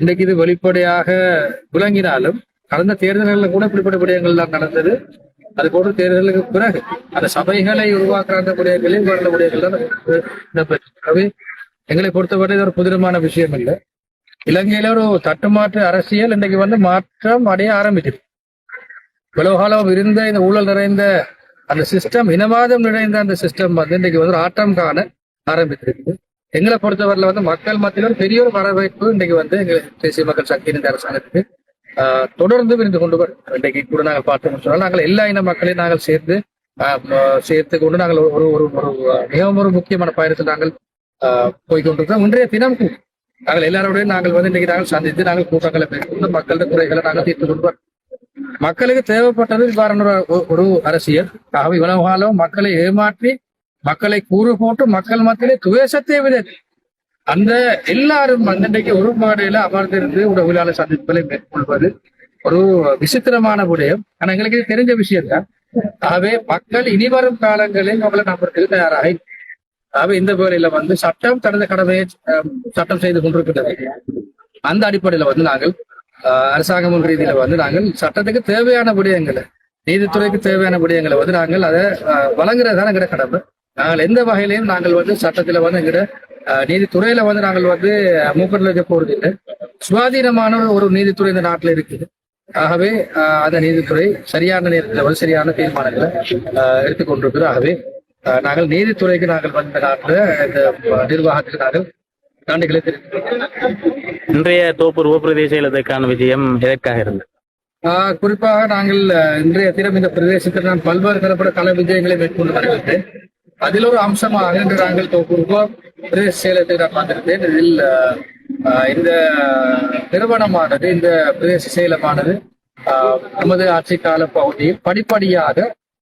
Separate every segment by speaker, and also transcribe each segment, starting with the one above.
Speaker 1: இன்னைக்கு இது வெளிப்படையாக விளங்கினாலும் கடந்த தேர்தல்களில் கூட இப்படிப்பட்ட விடயங்கள் தான் நடந்தது. அது போன்ற தேர்தலுக்கு பிறகு அந்த சபைகளை உருவாக்குற அந்த விடயங்களில் வரல விடயங்கள் இடம்பெற்றது. எங்களை பொறுத்தவரை இது ஒரு புதிரமான விஷயம் இல்லை. இலங்கையில ஒரு தட்டுமாற்று அரசியல் இன்னைக்கு வந்து மாற்றம் அடைய ஆரம்பிக்குது. காலம் இருந்த இந்த ஊழல் நிறைந்த அந்த சிஸ்டம் இனவாதம் நிறைந்த அந்த சிஸ்டம் வந்து இன்னைக்கு வந்து ஒரு ஆட்டம் காண ஆரம்பித்திருக்கு எங்களை பொறுத்தவரையில வந்து மக்கள் மத்தியில் ஒரு பெரிய ஒரு வரவேற்பு இன்னைக்கு வந்து எங்க தேசிய மக்கள் சக்தி இந்த அரசாங்கத்துக்கு ஆஹ், தொடர்ந்து விரிந்து கொண்டு வரும். இன்றைக்கு கூட நாங்கள் பார்த்தோம்னு சொன்னால் நாங்கள் எல்லா இன மக்களையும் நாங்கள் சேர்ந்து சேர்த்து கொண்டு நாங்கள் ஒரு ஒரு ஒரு ஒரு மிகவும் ஒரு முக்கியமான பயணத்தில் நாங்கள் ஆஹ், போய்கொண்டிருக்கோம் இன்றைய தினம் நாங்கள் எல்லாரோடையும் நாங்கள் வந்து இன்னைக்கு நாங்கள் சந்தித்து நாங்கள் கூட்டங்களை பெற்றுக்கொண்டு மக்களுடைய குறைகளை நாங்கள் தீர்த்து கொண்டு வரோம். மக்களுக்கு தேவைப்பட்டது இவ்வாறான ஒரு- அரசியல். ஆக இவ்வளவு காலம் மக்களை ஏமாற்றி மக்களை கூறு போட்டு மக்கள் மத்தியிலே துவேஷத்தை விட அந்த எல்லாரும் வந்து ஒரு மாடையில அமர்ந்திருந்து உறவுகளாளர் சந்திப்புகளை மேற்கொள்வது ஒரு விசித்திரமான விடயம். ஆனா எங்களுக்கு தெரிஞ்ச விஷயம் தான். ஆகவே மக்கள் இனி வரும் காலங்களில் அவங்களை நம்புறதுக்கு தயாராகி ஆகவே இந்த வேலையில வந்து சட்டம் தனது கடமையை அஹ், சட்டம் செய்து கொண்டிருக்கிறது அந்த அடிப்படையில வந்து நாங்கள் அரசாங்கம் ரீதியில வந்து நாங்கள் சட்டத்துக்கு தேவையான விடயங்களை நீதித்துறைக்கு தேவையான விடயங்களை வந்து நாங்கள் அதை வழங்குறது வழங்குறதுதான் எங்களோட கடமை. நாங்கள் எந்த வகையிலையும் நாங்கள் வந்து சட்டத்துல வந்து எங்கட ஆஹ், நீதித்துறையில வந்து நாங்கள் வந்து மூக்கத்தில் வைக்க போறது இல்லை சுவாதீனமான ஒரு நீதித்துறை இந்த நாட்டில் இருக்குது. ஆகவே அந்த நீதித்துறை சரியான நேரத்தில் வந்து சரியான தீர்மானங்களை எடுத்துக்கொண்டிருக்கிறது. ஆகவே நாங்கள் நீதித்துறைக்கு நாங்கள் வந்து நாட்டில் இந்த நிர்வாகத்துக்கு நாங்கள் நன்றிகளை தெரிவித்துக்
Speaker 2: இன்றைய தோப்பூர் உபப்பிரதேச செயலகத்துக்கான விஜயம் எதற்காக இருந்தது?
Speaker 1: குறிப்பாக நாங்கள் இன்றைய தினம் இந்த பிரதேசத்தில் நான் பல்வேறு தரப்பட்ட கல விஜயங்களை மேற்கொண்டு வருகின்றேன். அதில் ஒரு அம்சமாக இன்று நாங்கள் தொகுப்பு பிரதேச செயலகத்தை நான் இதில் இந்த நிறுவனமானது இந்த பிரதேச செயலமானது ஆஹ், நமது ஆட்சி கால பகுதியில் படிப்படியாக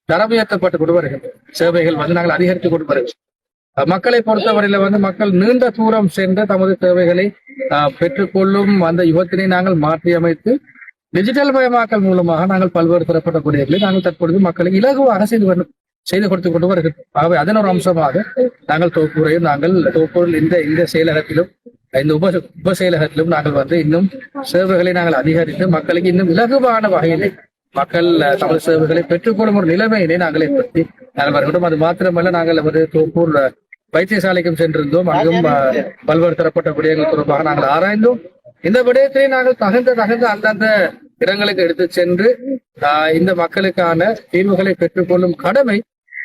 Speaker 1: தரமுயர்த்தப்பட்டு கொண்டு வருகின்றது சேவைகள் வந்து நாங்கள் அதிகரித்துக் கொண்டு வருகிறோம். மக்களை பொறுத்தவரையில வந்து மக்கள் நீண்ட தூரம் சென்று தமது தேவைகளை ஆஹ், பெற்றுக்கொள்ளும் அந்த யுகத்தினை நாங்கள் மாற்றி அமைத்து டிஜிட்டல் மயமாக்கல் மூலமாக நாங்கள் பல்வேறு தரப்பட்ட விடயங்களை நாங்கள் தற்பொழுது மக்களை இலகுவாக செய்து கொண்டு செய்து கொடுத்து கொண்டு வருகிறோம் ஆகவே அதன் ஒரு அம்சமாக நாங்கள் தொகுப்புரையும் நாங்கள் தொகுப்பொருள் இந்த இந்த செயலகத்திலும் இந்த உப உப செயலகத்திலும் நாங்கள் வந்து இன்னும் சேவைகளை நாங்கள் அதிகரித்து மக்களுக்கு இன்னும் இலகுவான வகையிலே மக்கள் தமிழ் சேவைகளை பெற்றுக்கொள்ளும் ஒரு நிலைமையினை நாங்கள் ஏற்படுத்தி நாங்கள் வருகிறோம். அது மாத்திரமல்ல நாங்கள் வந்து தொகுப்பூர் வைத்தியசாலைக்கும் சென்றிருந்தோம். அங்கும் பல்வேறு தரப்பட்ட விடயங்கள் தொடர்பாக நாங்கள் ஆராய்ந்தோம். இந்த விடயத்தை நாங்கள் தகுந்த தகுந்த அந்தந்த இடங்களுக்கு எடுத்து சென்று ஆஹ், இந்த மக்களுக்கான தீர்வுகளை பெற்றுக்கொள்ளும் கடமை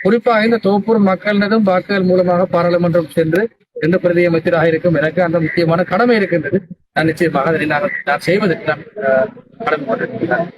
Speaker 1: குறிப்பாக இந்த தோப்பூர் மக்களினதும் வாக்குகள் மூலமாக பாராளுமன்றம் சென்று எந்த பிரதி அமைச்சராக இருக்கும் எனக்கு அந்த முக்கியமான கடமை இருக்கின்றது. நான் நிச்சயமாக அதனை நான் நான் செய்வதற்கு நான் கடமை கொண்டிருக்கிறேன்